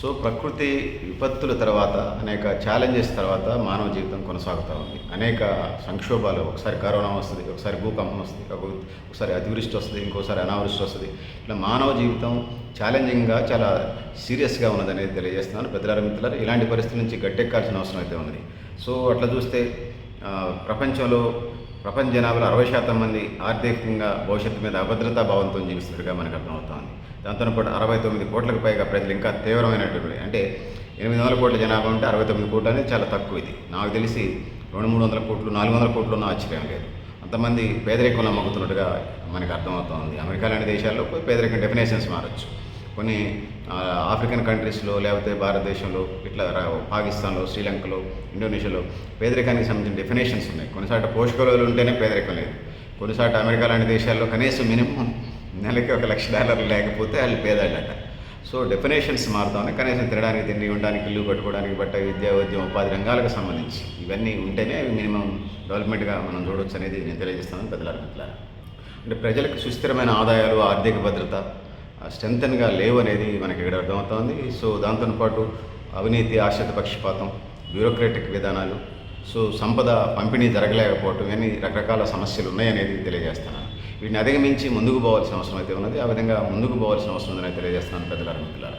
So ప్రకృతి విపత్తుల తర్వాత అనేక ఛాలెంజెస్ తర్వాత మానవ జీవితం కొనసాగుతూ ఉంది. అనేక సంక్షోభాలు ఒకసారి కరోనా వస్తుంది ఒకసారి భూకంపం వస్తుంది ఒకసారి అతివృష్టి వస్తుంది ఇంకోసారి అనావృష్టి వస్తుంది. ఇట్లా మానవ జీవితం ఛాలెంజింగ్గా చాలా సీరియస్గా ఉన్నదనేది తెలియజేస్తున్నాను. పెద్దలార మిత్రులారు ఇలాంటి పరిస్థితుల నుంచి గట్టెక్కాల్సిన అవసరం అయితే ఉన్నది. సో అట్లా చూస్తే ప్రపంచంలో ప్రపంచ జనాభాలో అరవై శాతం మంది ఆర్థికంగా భవిష్యత్తు మీద అభద్రతా భావంతో జీవిస్తున్నట్టుగా మనకు అర్థమవుతోంది. దాంతో పాటు అరవై తొమ్మిది కోట్లకు పైగా ప్రజలు ఇంకా తీవ్రమైనటువంటి అంటే ఎనిమిది వందల కోట్ల జనాభా ఉంటే అరవై తొమ్మిది కోట్లు అనేది చాలా తక్కువ ఇది. నాకు తెలిసి రెండు మూడు వందల కోట్లు నాలుగు వందల కోట్లు ఉన్న ఆశ్చర్యం లేదు. అంతమంది పేదరికంలో మగ్గుతున్నట్టుగా మనకు అర్థమవుతోంది. అమెరికా లాంటి దేశాల్లో పేదరికం డెఫినేషన్స్ మారచ్చు. కొన్ని ఆఫ్రికన్ కంట్రీస్లో లేకపోతే భారతదేశంలో ఇట్లా పాకిస్తాన్లో శ్రీలంకలో ఇండోనేషియాలో పేదరికానికి సంబంధించిన డెఫినేషన్స్ ఉన్నాయి. కొన్నిసార్లు పోషకాలు ఉంటేనే పేదరికం లేదు. కొన్నిసార్లు అమెరికా లాంటి దేశాల్లో కనీసం మినిమం నెలకి ఒక లక్ష డాలర్లు లేకపోతే వాళ్ళు పేదాళ్ళట. సో డెఫినేషన్స్ మారుతాం కనీసం తినడానికి తిండి ఉండడానికి ఇల్లు కట్టుకోవడానికి బట్ట విద్యా ఉద్యమ ఉపాధి రంగాలకు సంబంధించి. ఇవన్నీ ఉంటేనే మినిమం డెవలప్మెంట్గా మనం చూడవచ్చు అనేది నేను తెలియజేస్తాను. పెద్దలారు అంటే ప్రజలకు సుస్థిరమైన ఆదాయాలు ఆర్థిక భద్రత స్ట్రెంగ్తన్గా లేవు అనేది మనకి ఇక్కడ అర్థమవుతోంది. సో దాంతోపాటు అవినీతి ఆశ్రిత పక్షపాతం బ్యూరోక్రాటిక్ విధానాలు సో సంపద పంపిణీ జరగలేకపోవటం ఇవన్నీ రకరకాల సమస్యలు ఉన్నాయనేది తెలియజేస్తున్నాను. వీటిని అధిగమించి ముందుకు పోవాల్సిన అవసరం అయితే ఉన్నది. ఆ విధంగా ముందుకు పోవాల్సిన అవసరం ఉందని తెలియజేస్తున్నాను పెద్దలారు మిత్రులారా.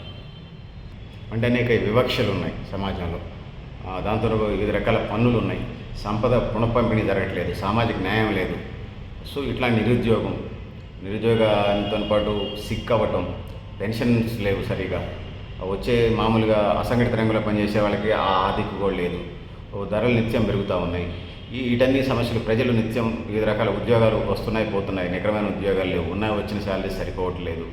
అంటే అనేక వివక్షలు ఉన్నాయి సమాజంలో. దాంతో వివిధ రకాల పన్నులు ఉన్నాయి. సంపద పునఃపంపిణీ జరగట్లేదు. సామాజిక న్యాయం లేదు. సో ఇట్లాంటి నిరుద్యోగం నిరుద్యోగంతో పాటు సిక్ అవ్వటం పెన్షన్స్ లేవు సరిగా. వచ్చే మామూలుగా అసంఘటిత రంగంలో పనిచేసే వాళ్ళకి ఆ ఆదికు కూడా లేదు. ధరలు నిత్యం పెరుగుతూ ఉన్నాయి. ఈ వీటన్ని సమస్యలు ప్రజలు నిత్యం వివిధ రకాల ఉద్యోగాలు వస్తున్నాయి పోతున్నాయి. నికరమైన ఉద్యోగాలు లేవు. ఉన్నాయి వచ్చిన శాలరీ సరిపోవట్లేదు.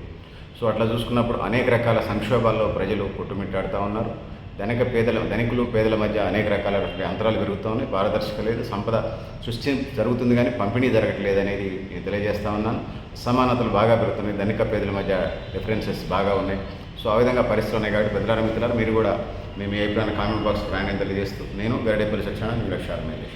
సో అట్లా చూసుకున్నప్పుడు అనేక రకాల సంక్షోభాల్లో ప్రజలు కొట్టుమిట్టాడుతూ ఉన్నారు. ధనిక పేదల ధనికులు పేదల మధ్య అనేక రకాల అంతరాలు పెరుగుతూ ఉన్నాయి. పారదర్శక లేదు సంపద సృష్టి జరుగుతుంది కానీ పంపిణీ జరగట్లేదు అనేది నేను తెలియజేస్తా ఉన్నాను. సమానతలు బాగా పెరుగుతున్నాయి. ధనిక పేదల మధ్య డిఫరెన్సెస్ బాగా ఉన్నాయి. సో ఆ విధంగా పరిస్థితులు ఉన్నాయి కాబట్టి పెద్దలార మిత్రులారు మీరు కూడా మేము ఏ అభిప్రాయాన్ని కామెంట్ బాక్స్ ప్రయాణం తెలియజేస్తూ నేను గరడేపల్లి శిక్షణ మీరు షార్మేలి